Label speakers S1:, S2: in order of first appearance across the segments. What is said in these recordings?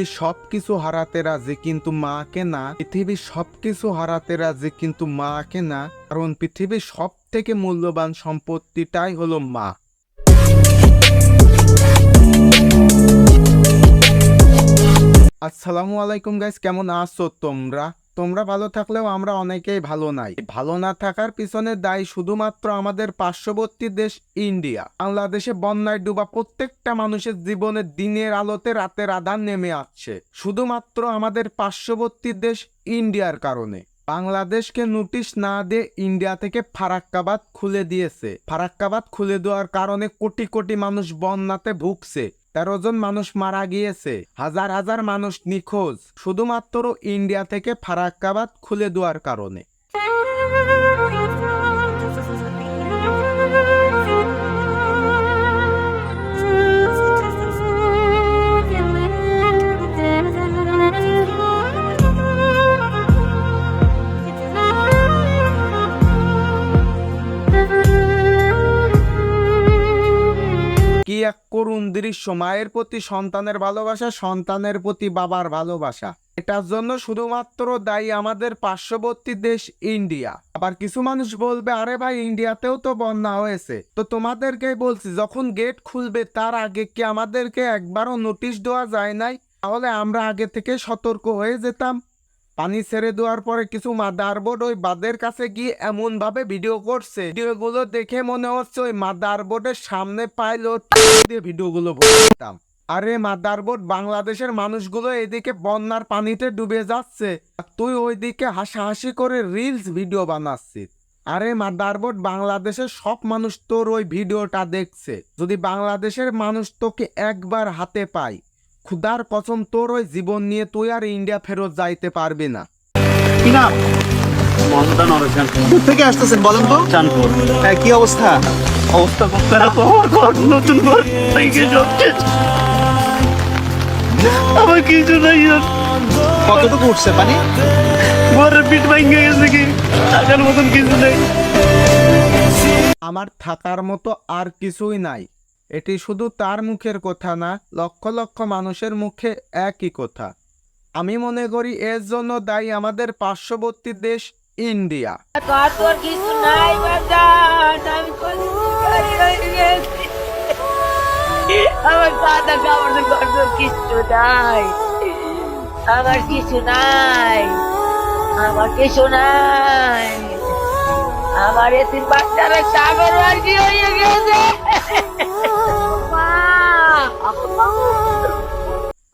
S1: পৃথিবীর সবকিছু হারাতে রাজি কিন্তু মাকে না। পৃথিবীর সবকিছু হারাতে রাজি কিন্তু মাকে না। কারণ পৃথিবীর সব থেকে মূল্যবান সম্পত্তিটাই হলো মা। আসসালামু আলাইকুম গাইস, কেমন আছো তোমরা? তোমরা ভালো থাকলেও আমরা অনেকেই ভালো নাই। ভালো না থাকার পিছনে দায়ী শুধুমাত্র আমাদের পার্শ্ববর্তী দেশ ইন্ডিয়া। বাংলাদেশে বন্যায় ডুবা প্রত্যেকটা মানুষের জীবনে দিনের আলোতে রাতের আধার নেমে আসছে। শুধুমাত্র আমাদের পার্শ্ববর্তী দেশ ইন্ডিয়ার কারণে। বাংলাদেশকে নোটিশ না দিয়ে ইন্ডিয়া থেকে ফারাক্কাবাদ খুলে দিয়েছে। ফারাক্কাবাদ খুলে দেওয়ার কারণে কোটি কোটি মানুষ বন্যাতে ভুগছে। তেরো জন মানুষ মারা গিয়েছে। হাজার হাজার মানুষ নিখোঁজ। শুধুমাত্র ইন্ডিয়া থেকে ফারাক্কাবাদ খুলে দেওয়ার কারণে। করুণ দৃশ্য মায়ের প্রতি সন্তানের ভালোবাসা, সন্তানের প্রতি বাবার ভালোবাসা। এটার জন্য শুধুমাত্র দায়ী আমাদের পার্শ্ববর্তী দেশ ইন্ডিয়া। আবার কিছু মানুষ বলবে, আরে ভাই, ইন্ডিয়াতেও তো বন্যা হয়েছে। তো তোমাদেরকে বলছি, যখন গেট খুলবে তার আগে কি আমাদেরকে একবারও নোটিশ দেওয়া যায় নাই? তাহলে আমরা আগে থেকে সতর্ক হয়ে যেতাম। পানি ছেড়ে দেওয়ার পরে কিছু মাদারবোর্ড ওই বাদের কাছে গিয়ে এমন ভাবে ভিডিও করছে। ভিডিওগুলো দেখে মনে হচ্ছে ওই মাদার মাদারবোর্ডের সামনে পাইলো দিয়ে ভিডিওগুলো বলতাম। আরে মাদারবোর্ড বাংলাদেশের মানুষগুলো এদিকে বন্যার পানিতে ডুবে যাচ্ছে। তুই ওইদিকে হাসাহাসি করে রিলস ভিডিও বানাচ্ছিস। আরে মাদারবোর্ড বাংলাদেশের সব মানুষ তোর ওই ভিডিওটা দেখছে। যদি বাংলাদেশের মানুষ তোকে একবার হাতে পায় খুদার কসম তোর ওই জীবন নিয়ে তুই আর ইন্ডিয়া ফেরত যাইতে পারবি না।
S2: কি নাম?
S3: মমতা নরচান
S2: থেকে আসতেছেন বলেন তো।
S3: চাঁদপুর।
S2: হ্যাঁ, কি অবস্থা?
S3: অবস্থা খুব খারাপ। আমার ঘর নতুন ঘর ভেঙে যাচ্ছে। আমার কিছু নাই
S2: কতটুকু উঠছে পানি?
S3: ঘরের পিঠ ভেঙে গেছে কি? টাকার মতন কিছু নেই।
S1: আমার থাকার মতো আর কিছুই নাই। এটি শুধু তার মুখের কথা না, লক্ষ লক্ষ মানুষের মুখে একই কথা। আমি মনে করি এর জন্য দায়ী আমাদের পার্শ্ববর্তী দেশ ইন্ডিয়া।
S4: আমার কিছু কিছু নাই, আমার কিছু নাই। আমার এতিম বাচ্চারা সাগর আর কি হয়ে গেছে।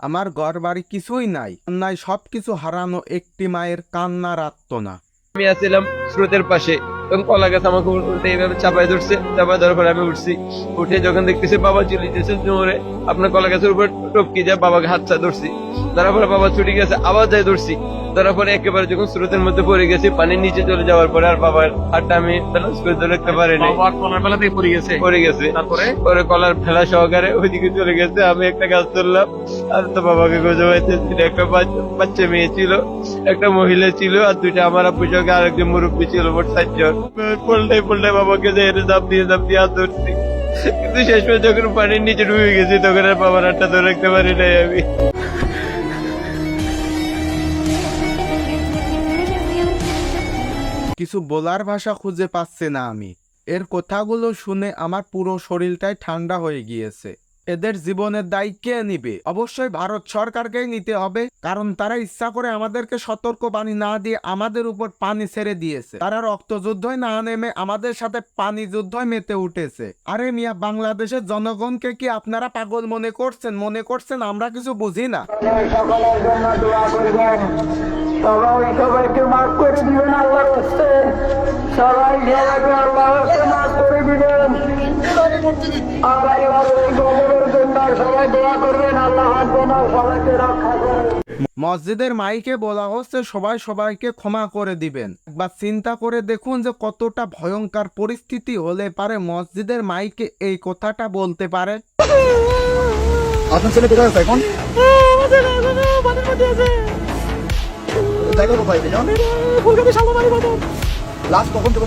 S1: আমার ঘর বাড়ি কিছুই নাই নাই সব কিছু হারানো একটি মায়ের কান্নার আত্মনা।
S5: আমি আসছিলাম স্রোতের পাশে তখন কলা গাছ আমাকে উল্টে এইভাবে চাপাই ধরছে চাপাই ধরার পরে আমি উঠছি। উঠে যখন দেখতেছি বাবা চলে যেতেছে জোরে আপনার কলা গাছের উপর টপকে যায় বাবাকে হাত চা ধরছি। ধরার পরে বাবা ছুটে গেছে আবার যাই ধরছি। ধরার পরে একেবারে যখন স্রোতের মধ্যে পড়ে গেছি পানির নিচে চলে যাওয়ার পরে আর বাবার হাতটা আমি ব্যালেন্স করে ধরে রাখতে পারি
S3: কলার বেলাতেই পড়ে গেছে।
S5: পড়ে গেছে।
S3: তারপরে?
S5: পরে কলার ফেলা সহকারে ওইদিকে চলে গেছে আমি একটা গাছ তুললাম আর তো বাবাকে গোজা পাইতেছি একটা বাচ্চা মেয়ে ছিল একটা মহিলা ছিল আর দুইটা আমার আব্বু সঙ্গে আর একজন মুরব্বী ছিল মোট চারজন। পল্টাই পল্টাই বাবাকে যে দাপ দিয়ে দাপ দিয়ে হাত ধরছি। কিন্তু শেষ পর্যন্ত যখন পানির নিচে ডুবে গেছি, তখন আর বাবার হাতটা ধরে রাখতে পারি নাই আমি।
S1: কিছু বলার ভাষা খুঁজে পাচ্ছে না আমি। এর কথাগুলো শুনে আমার পুরো শরীরটাই ঠান্ডা হয়ে গিয়েছে। এদের জীবনের দায় কে নিবে? অবশ্যই ভারত সরকারকেই নিতে হবে, কারণ তারা ইচ্ছা করে আমাদেরকে সতর্ক বাণী না দিয়ে আমাদের উপর পানি ছেড়ে দিয়েছে। তারা রক্ত যুদ্ধই না নেমে আমাদের সাথে পানি যুদ্ধই মেতে উঠেছে। আরে মিয়া, বাংলাদেশের জনগণকে কি আপনারা পাগল মনে করছেন? মনে করছেন আমরা কিছু বুঝি না।
S6: সবাই সবাইকে মাফ করে দিবেন, আল্লাহর হস্তে। সবাই
S1: মসজিদের মাইকে বলা হচ্ছে সবাই সবাইকে ক্ষমা করে দিবেন। বা চিন্তা করে দেখুন যে কতটা ভয়ঙ্কর পরিস্থিতি হলে পারে মসজিদের মাইকে এই কথাটা বলতে পারে।
S2: আপনার ছেলে কোথায় আছে এখন? জায়গা কোথায় দুজন লাস্ট কখন থেকে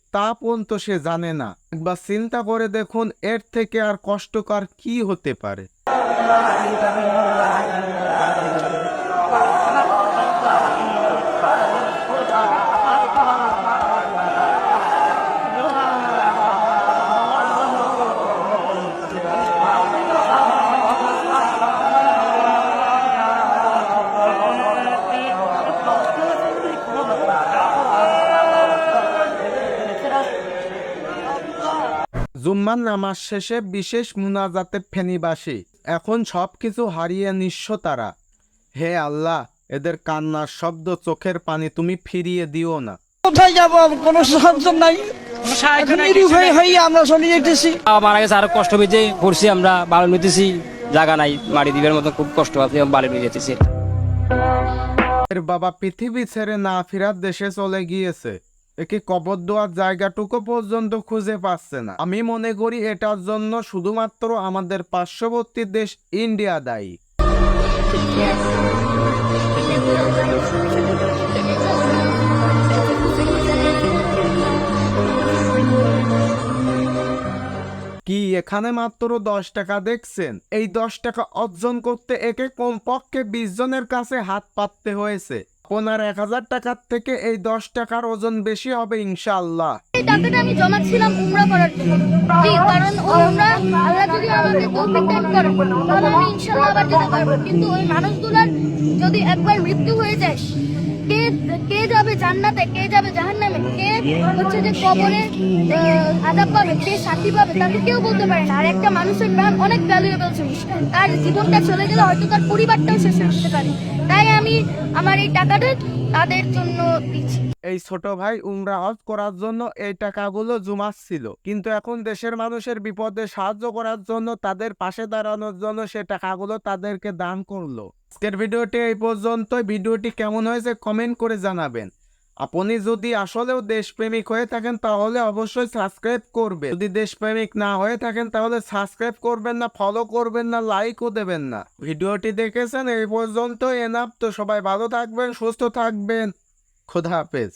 S1: তা পর্যন্ত সে জানে না। একবার চিন্তা করে দেখুন, এর থেকে আর কষ্টকর কি হতে পারে। জুম্মার নামাজ শেষে বিশেষ মুনাজাতে ফেনিবাসী এখন সবকিছু হারিয়ে নিঃস্ব তারা। হে আল্লাহ এদের কান্নার শব্দ চোখের পানি তুমি ফিরিয়ে দিও না।
S7: কোথায় যাব? কোনো সন্তান নাই। আমরা চলে যেতেছি।
S8: মারা গেছে আরও কষ্ট পেয়েছে পড়ছি আমরা বালু নিতেছি। জায়গা নাই মাটি দিবের মতো খুব কষ্ট আছে বালু নিয়ে যেতেছি।
S1: এর বাবা পৃথিবী ছেড়ে না ফিরার দেশে চলে গিয়েছে। একে কবর দেওয়ার জায়গাটুকু পর্যন্ত খুঁজে পাচ্ছে না। আমি মনে করি এটার জন্য শুধুমাত্র আমাদের পার্শ্ববর্তী দেশ ইন্ডিয়া দায়ী। কি এখানে মাত্র দশ টাকা দেখছেন? এই দশ টাকা অর্জন করতে একে কমপক্ষে বিশ জনের কাছে হাত পাততে হয়েছে। আপনার এক হাজার টাকার থেকে এই দশ টাকার ওজন বেশি হবে
S9: টাকাটা আমি যদি ইনশাআল্লাহ একবার মৃত্যু হয়ে যায়, কে কে যাবে জান্নাতে, কে যাবে জাহান্নামে, কে হচ্ছে যে কবরে কেউ বলতে আর একটা মানুষের প্রাণ অনেক ভ্যালুয়েবল জিনিস। তার জীবনটা চলে গেলে হয়তো তার পরিবারটাও শেষ যেতে পারে। তাই আমি আমার এই টাকাটা তাদের জন্য দিচ্ছি।
S1: এই ছোট ভাই উমরা হজ করার জন্য এই টাকাগুলো জমাচ্ছিল। কিন্তু এখন দেশের মানুষের বিপদে সাহায্য করার জন্য তাদের পাশে দাঁড়ানোর জন্য সে টাকাগুলো তাদেরকে দান করল। আজকের ভিডিওটি এই পর্যন্ত ভিডিওটি কেমন হয়েছে কমেন্ট করে জানাবেন। আপনি যদি আসলেও দেশপ্রেমিক হয়ে থাকেন, তাহলে অবশ্যই সাবস্ক্রাইব করবেন যদি দেশপ্রেমিক না হয়ে থাকেন, তাহলে সাবস্ক্রাইব করবেন না ফলো করবেন না লাইকও দেবেন না। ভিডিওটি দেখেছেন, এই পর্যন্ত এনাপ তো সবাই ভালো থাকবেন, সুস্থ থাকবেন। খোদা হাফেজ।